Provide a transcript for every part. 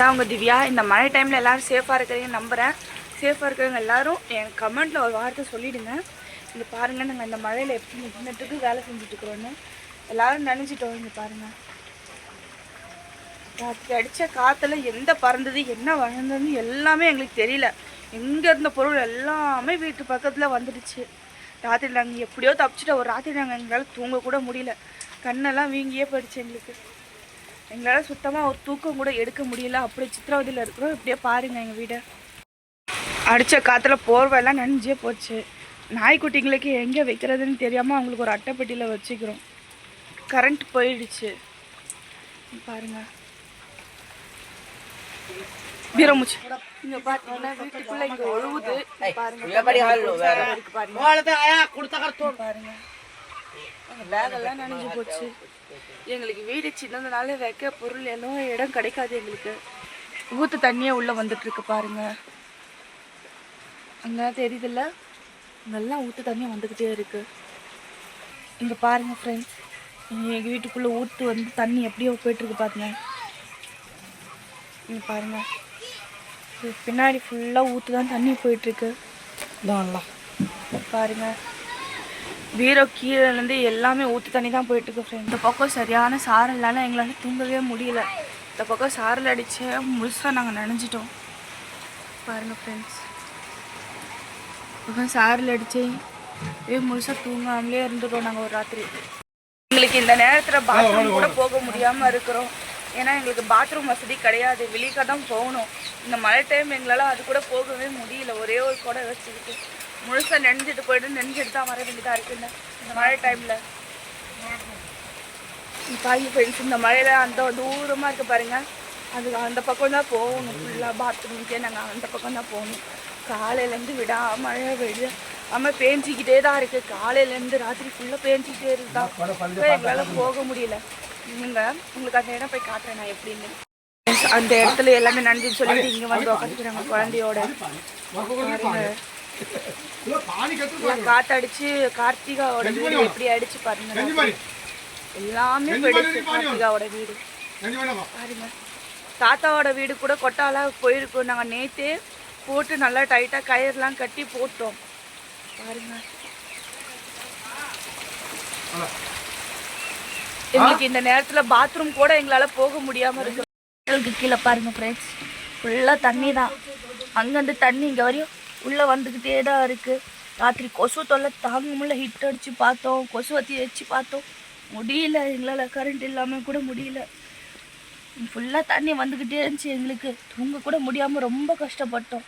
நான் உங்கள் திவ்யா இந்த மழை டைமில் எல்லோரும் சேஃபாக இருக்கிறீங்கன்னு நம்புகிறேன் சேஃபாக இருக்கிறவங்க எல்லோரும் என் கமெண்ட்டில் ஒரு வார்த்தை சொல்லிவிடுங்க இந்த பாருங்கள் நாங்கள் இந்த மழையில் எப்படி நின்றுட்டுக்கு வேலை செஞ்சுட்ருக்குறோன்னு எல்லோரும் நினச்சிட்டோம் இங்கே பாருங்கள் ராத்திரி அடித்த காற்றுல எந்த பறந்தது என்ன வளர்ந்ததுன்னு எல்லாமே எங்களுக்கு தெரியல. எங்கே இருந்த பொருள் எல்லாமே வீட்டு பக்கத்தில் வந்துடுச்சு. ராத்திரி நாங்கள் எப்படியோ தப்பிச்சிட்டோம். ஒரு ராத்திரி நாங்கள் எங்களால் தூங்க கூட முடியல. கண்ணெல்லாம் வீங்கியே போயிடுச்சு எங்களுக்கு. எங்களால் சுத்தமாக ஒரு தூக்கம் கூட எடுக்க முடியல. அப்படி சித்திரவதையில் இருக்கிறோம். இப்படியே பாருங்கள் எங்கள் வீடை. அடித்த காற்றுல போர்வையெல்லாம் நனைஞ்சே போச்சு. நாய்க்குட்டிங்களுக்கு எங்கே வைக்கிறதுன்னு தெரியாமல் அவங்களுக்கு ஒரு அட்டைப்பெட்டியில் வச்சுக்கிறோம். கரண்ட் போயிடுச்சு. பாருங்கள் வீரமுச்சு இங்க பாத்தீங்கன்னா வீட்டுக்குள்ள இங்க ஒழுகுது. பாருங்க. பாருங்க. பாருங்க பேக் எல்லாம் நனைஞ்சு போச்சு. எங்களுக்கு வீடு சின்னதுனால வைக்க பொருள் எல்லாம் இடம் கிடைக்காது எங்களுக்கு. ஊத்து தண்ணியே உள்ள வந்துட்டு இருக்கு பாருங்க. அங்க தெரியுதுல்ல? இங்கெல்லாம் ஊத்து தண்ணி வந்துக்கிட்டே இருக்கு. இங்க பாருங்க ஃப்ரெண்ட்ஸ் எங்க வீட்டுக்குள்ள ஊத்து வந்து தண்ணி எப்படியோ போயிட்டு இருக்கு பாருங்க. இங்க பாருங்க. இது பின்னாடி ஃபுல்லாக ஊற்று தான் தண்ணி போயிட்டுருக்கு பாருங்க. வீரோ கீழேருந்து எல்லாமே ஊற்று தண்ணி தான் போயிட்டுருக்கு ஃப்ரெண்ட் இந்த பக்கம் சரியான சாரல்னால எங்களால் தூங்கவே முடியல. இந்த பக்கம் சாரல் அடிச்சு முழுசாக நாங்கள் நனைஞ்சிட்டோம். பாருங்க ஃப்ரெண்ட்ஸ் பக்கம் சாரல் அடிச்சு ஏ முழுசாக தூங்காமலே இருந்துட்டோம் நாங்கள் ஒரு ராத்திரி. எங்களுக்கு இந்த நேரத்தில் பாத்ரூம் கூட போக முடியாமல் இருக்கிறோம். ஏன்னா எங்களுக்கு பாத்ரூம் வசதி கிடையாது. வெளியே தான் போகணும். இந்த மழை டைம் எங்களால் அது கூட போகவே முடியல. ஒரே ஒரு குடை வச்சுக்கிட்டு. முழுசாக நெஞ்சிட்டு போயிட்டு நெஞ்சிட்டு தான் வர வேண்டியதாக இருக்குங்க இந்த மழை டைமில் பாய் ஃப்ரெண்ட்ஸ் இந்த மழையில் அந்த தூரமாக இருக்க பாருங்க. அது அந்த பக்கம் தான் போகணும். ஃபுல்லாக பாத்ரூமுக்கே நாங்கள் அந்த பக்கம் தான் போகணும். காலையிலேருந்து விடா மழை விட ஆமாம் பேஞ்சிக்கிட்டே தான் இருக்குது காலையிலேருந்து ராத்திரி ஃபுல்லாக பேஞ்சிக்கிட்டே இருக்குதான் எங்களால் போக முடியல. நீங்கள் உங்களுக்கு அந்த இடம் போய் காட்டுறேன் நான் எப்படின்னு. அந்த இடத்துல எல்லாமே நனைஞ்சு சொல்லிட்டு இங்கே வந்து உட்காந்துக்கிறாங்க குழந்தையோட. பாருங்க. காத்தடிச்சு கார்த்திகாவோட வீடு எப்படி அடிச்சு பாருங்க எல்லாமே போயிடுச்சு கார்த்திகாவோட வீடு. பாருங்க. தாத்தாவோட வீடு கூட கொட்டால போயிருக்கோம் நாங்கள் நேத்தே போட்டு நல்லா டைட்டாக கயிறுலாம் கட்டி போட்டோம். பாருங்க. எங்களுக்கு இந்த நேரத்தில் பாத்ரூம் கூட எங்களால் போக முடியாமல் இருக்கு. கீழே பாருங்க ஃப்ரெண்ட்ஸ் ஃபுல்லாக தண்ணி தான் அங்கேருந்து தண்ணி இங்கே வரையும் உள்ளே வந்துக்கிட்டே தான் இருக்குது ராத்திரி கொசு தொல்லை தாங்க முடியல ஹிட் அடித்து பார்த்தோம். கொசு வத்தி வச்சு பார்த்தோம். முடியல எங்களால் கரண்ட் இல்லாமல் கூட முடியல. ஃபுல்லாக தண்ணி வந்துக்கிட்டே இருந்துச்சு எங்களுக்கு. தூங்க கூட முடியாமல் ரொம்ப கஷ்டப்பட்டோம்.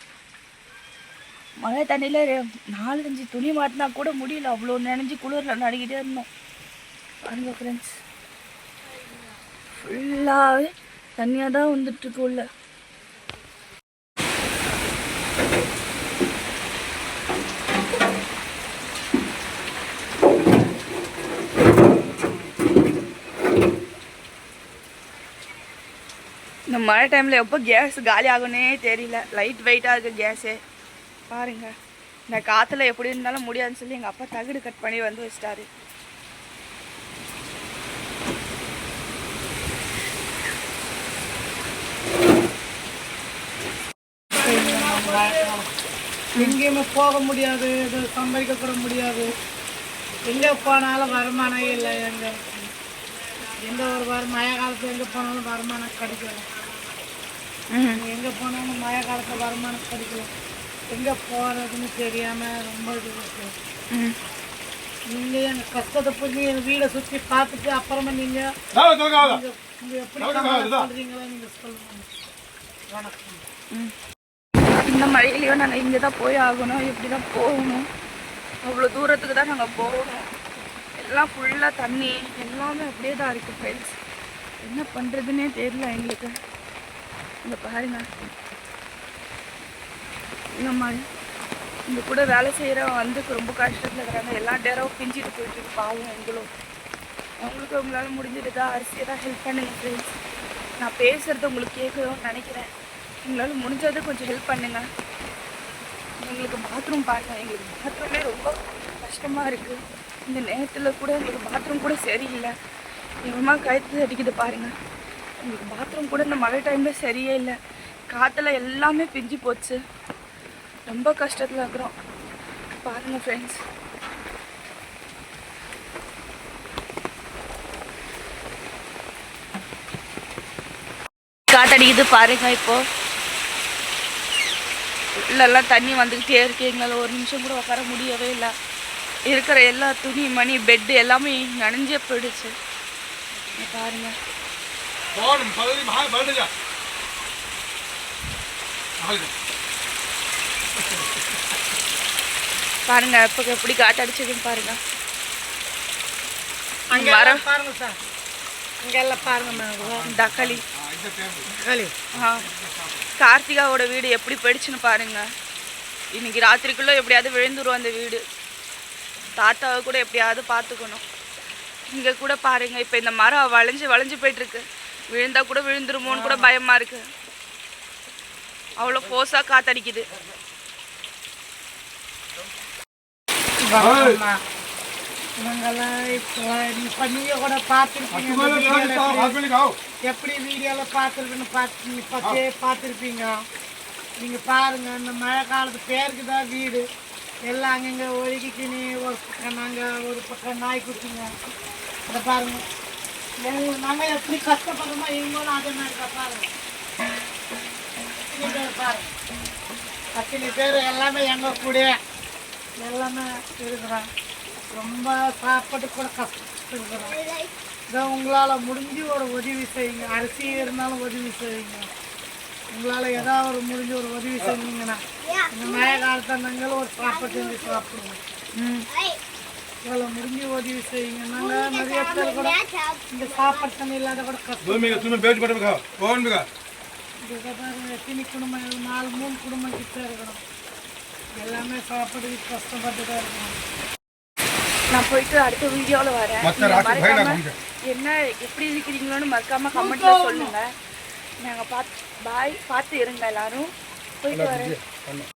மழை தண்ணியில் நாலஞ்சு துணி மாட்டினா கூட முடியல. அவ்வளோ நினைஞ்சு குளிரில் நடிக்கிட்டே இருந்தோம். பாருங்க ஃப்ரெண்ட்ஸ் ஃபுல்லாகவே தண்ணியாக தான் வந்துட்டுருக்கு உள்ள. மழை டைமில் எப்போ கேஸ் காலி ஆகும்னே தெரியல. லைட் வெயிட்டாக இருக்குது கேஸு பாருங்க. இந்த காற்றுல எப்படி இருந்தாலும் முடியாதுன்னு சொல்லி எங்கள் அப்பா தகடு கட் பண்ணி வந்து வச்சிட்டாரு. எங்கேயுமே போக முடியாது. இது சம்பாதிக்க கூட முடியாது. எங்கே போனாலும் வருமானம் இல்லை எங்கே. எந்த ஒரு வரும் மழை காலத்தில் எங்கே போனாலும் வருமானம் கிடைக்கல. எங்கே போனாலும் மழை காலத்தில் வருமானம் கிடைக்கல. எங்கே போகிறதுன்னு தெரியாமல் ரொம்ப இது நீங்கள் எங்கள் கஷ்டத்தை புரிஞ்சு எங்கள் வீடை சுற்றி பார்த்துட்டு அப்புறமா நீங்கள் நீங்கள் எப்படி சொல்கிறீங்களோ நீங்கள் சொல்லுங்கள் வணக்கம். ம். இந்த மழையிலையும் நாங்கள் இங்கே தான் போய் ஆகணும். இப்படி தான் போகணும். அவ்வளோ தூரத்துக்கு தான் நாங்கள் போகணும் எல்லாம் ஃபுல்லாக தண்ணி. எல்லாமே அப்படியே தான் இருக்குது ஃப்ரெண்ட்ஸ் என்ன பண்ணுறதுன்னே தெரியல எங்களுக்கு. இந்த பாருங்க இந்த மாதிரி இந்த கூட வேலை செய்கிறவங்க வந்து ரொம்ப கஷ்டத்தில் இருக்கிறாங்க எல்லா டேரவும் பிஞ்சிட்டு போயிட்டு பாவம் எங்களும் அவங்களுக்கு உங்களால் முடிஞ்சது தான் அரிசியை தான் ஹெல்ப் பண்ணுங்க ஃப்ரெண்ட்ஸ் நான் பேசுகிறது உங்களுக்கு கேட்கணும்னு நினைக்கிறேன். உங்களால் முடிஞ்சது கொஞ்சம் ஹெல்ப் பண்ணுங்க. எங்களுக்கு பாத்ரூம் பாருங்க. எங்களுக்கு பாத்ரூமே ரொம்ப கஷ்டமாக இருக்குது இந்த நேரத்தில் கூட எங்களுக்கு பாத்ரூம் கூட சரியில்லை. எவ்வளோ கழுத்து அடிக்குது பாருங்க. உங்களுக்கு பாத்ரூம் கூட இந்த மழை டைமில் சரியே இல்லை. காற்றுல எல்லாமே பிஞ்சு போச்சு. ரொம்ப கஷ்டத்தில் இருக்கிறோம். பாருங்கள் ஃப்ரெண்ட்ஸ் காத்தடிக்குது பாருங்க இப்போ. உள்ளெல்லாம் தண்ணி வந்துக்கிட்டே இருக்கு. எங்களால் ஒரு நிமிஷம் கூட உட்கார முடியவே இல்லை. இருக்கிற எல்லா துணி மணி பெட்டு எல்லாமே நனைஞ்சே போயிடுச்சு. இங்க போடும் பகுதி மகா பகுதியா பாருங்க இப்போ எப்படி காட்டு அடிச்சதுன்னு பாருங்க. மரம். பாருங்க சார். இங்கெல்லாம் பாருங்க தக்காளி கார்த்திகாவோட வீடு எப்படி போயிடுச்சுன்னு பாருங்க. இன்னைக்கு ராத்திரிக்குள்ள எப்படியாவது விழுந்துரும் அந்த வீடு. தாத்தாவை கூட எப்படியாவது பார்த்துக்கணும். இங்க கூட பாருங்க இப்ப இந்த மரம் வளைஞ்சு வளைஞ்சு போயிட்டு இருக்கு. விழுந்தா கூட விழுந்துருமோன்னு கூட பயமா இருக்கு. அவ்வளோ ஃபோர்ஸாக காத்தடிக்குது. கூட பார்த்துருப்பீங்க. எப்படி வீடியோல பார்த்துருக்குன்னு பார்த்து பச்சே பார்த்துருப்பீங்க. நீங்கள் பாருங்கள் இந்த மழை காலத்து பேருக்கு தான் வீடு. எல்லாம் அங்கங்கே ஒழுகிக்கினி ஒரு பக்கம் நாங்க ஒரு பக்கம் நாய் குட்டிங்க அதை பாருங்க. எங்க- நாங்க எப்படி கஷ்டப்படுறோமோ இவங்களும் அதே மாதிரி பாருங்க. பாருங்க. அத்தனை பேர் எல்லாமே எங்க கூட எல்லாமே இருக்கிறோம் ரொம்ப சாப்பாடு கூட கஷ்டப்படுறோம் இதை உங்களால் முடிஞ்சு ஒரு உதவி செய்யுங்க. அரிசி இருந்தாலும் உதவி செய்யுங்க. உங்களால் ஏதாவது ஒரு முடிஞ்சு ஒரு உதவி செஞ்சீங்கன்னா இந்த மழை காலத்தில் நாங்களும் ஒரு சாப்பாடு செஞ்சு சாப்பிடுவோம் ம். இவ்வளோ முடிஞ்சு உதவி செய்யுங்கன்னா நிறைய பேர் கூட இந்த சாப்பாடு தண்ணி இல்லாத கூட கஷ்டம். எத்தனை குடும்பம் நாலு மூணு குடும்பம் கிட்ட இருக்கணும். எல்லாமே சாப்பிட்றதுக்கு கஷ்டப்பட்டு தான் இருக்கணும். நான் போயிட்டு அடுத்த வீடியோவில் வரேன். மறக்காம என்ன எப்படி இருக்கிறீங்களோன்னு மறக்காமல் கமெண்ட்ல சொல்லுங்கள் நாங்கள் பார்த்து பாய் பார்த்து இருங்க எல்லாரும். போயிட்டு வரேன்.